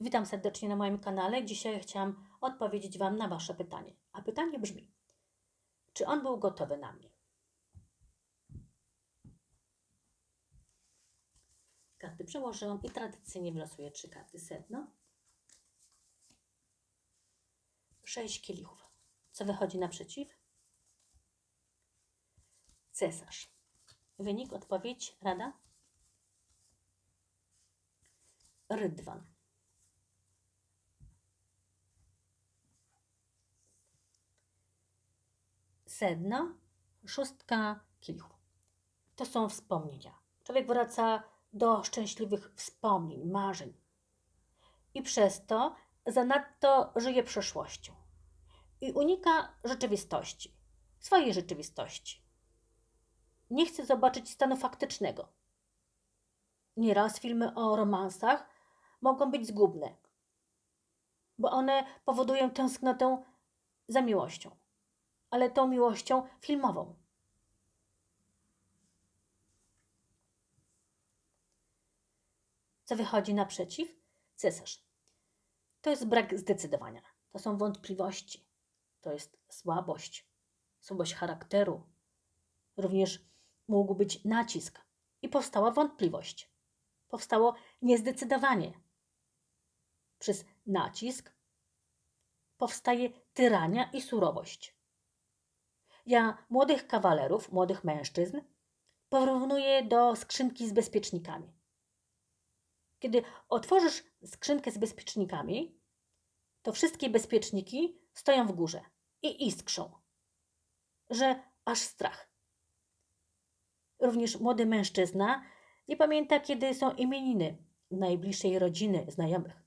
Witam serdecznie na moim kanale. Dzisiaj chciałam odpowiedzieć Wam na Wasze pytanie. A pytanie brzmi: czy on był gotowy na mnie? Karty przełożyłam i tradycyjnie wylosuję trzy karty sedno. Sześć kielichów. Co wychodzi naprzeciw? Cesarz. Wynik, odpowiedź, rada? Rydwan. Sedno, szóstka kielichów. To są wspomnienia. Człowiek wraca do szczęśliwych wspomnień, marzeń. I przez to zanadto żyje przeszłością. I unika rzeczywistości, swojej rzeczywistości. Nie chce zobaczyć stanu faktycznego. Nieraz filmy o romansach mogą być zgubne, bo one powodują tęsknotę za miłością, ale tą miłością filmową. Co wychodzi naprzeciw? Cesarz. To jest brak zdecydowania. To są wątpliwości. To jest słabość. Słabość charakteru. Również mógł być nacisk i powstała wątpliwość. Powstało niezdecydowanie. Przez nacisk powstaje tyrania i surowość. Ja młodych kawalerów, młodych mężczyzn porównuję do skrzynki z bezpiecznikami. Kiedy otworzysz skrzynkę z bezpiecznikami, to wszystkie bezpieczniki stoją w górze i iskrzą, że aż strach. Również młody mężczyzna nie pamięta, kiedy są imieniny najbliższej rodziny, znajomych.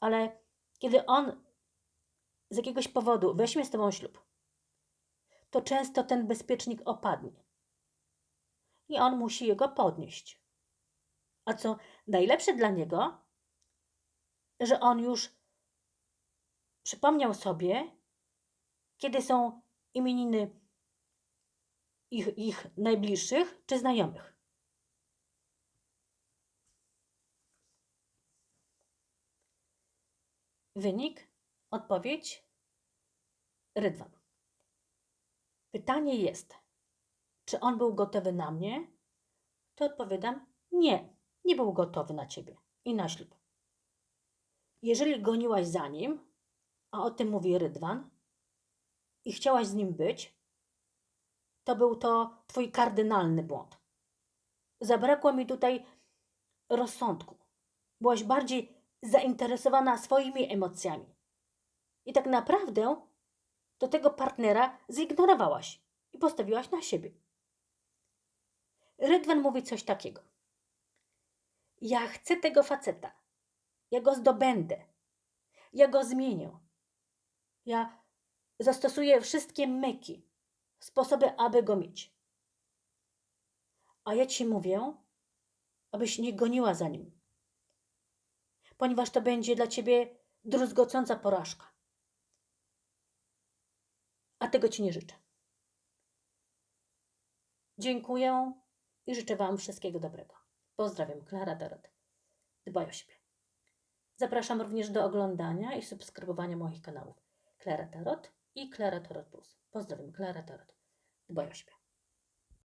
Ale kiedy on z jakiegoś powodu weźmie z tobą ślub, to często ten bezpiecznik opadnie i on musi jego podnieść. A co najlepsze dla niego, że on już przypomniał sobie, kiedy są imieniny ich, ich najbliższych czy znajomych. Wynik, odpowiedź, Rydwan. Pytanie jest, czy on był gotowy na mnie? To odpowiadam, nie, nie był gotowy na ciebie i na ślub. Jeżeli goniłaś za nim, a o tym mówi Rydwan, i chciałaś z nim być, to był to twój kardynalny błąd. Zabrakło mi tutaj rozsądku. Byłaś bardziej zainteresowana swoimi emocjami. I tak naprawdę to tego partnera zignorowałaś i postawiłaś na siebie. Rydwan mówi coś takiego. Ja chcę tego faceta. Ja go zdobędę. Ja go zmienię. Ja zastosuję wszystkie myki, sposoby, aby go mieć. A ja ci mówię, abyś nie goniła za nim, ponieważ to będzie dla ciebie druzgocąca porażka. A tego ci nie życzę. Dziękuję i życzę Wam wszystkiego dobrego. Pozdrawiam, Klara Dorot. Dbaj o siebie. Zapraszam również do oglądania i subskrybowania moich kanałów Klara Tarot i Klara Tarot Plus. Pozdrawiam, Klara Tarot. Dbaj o siebie.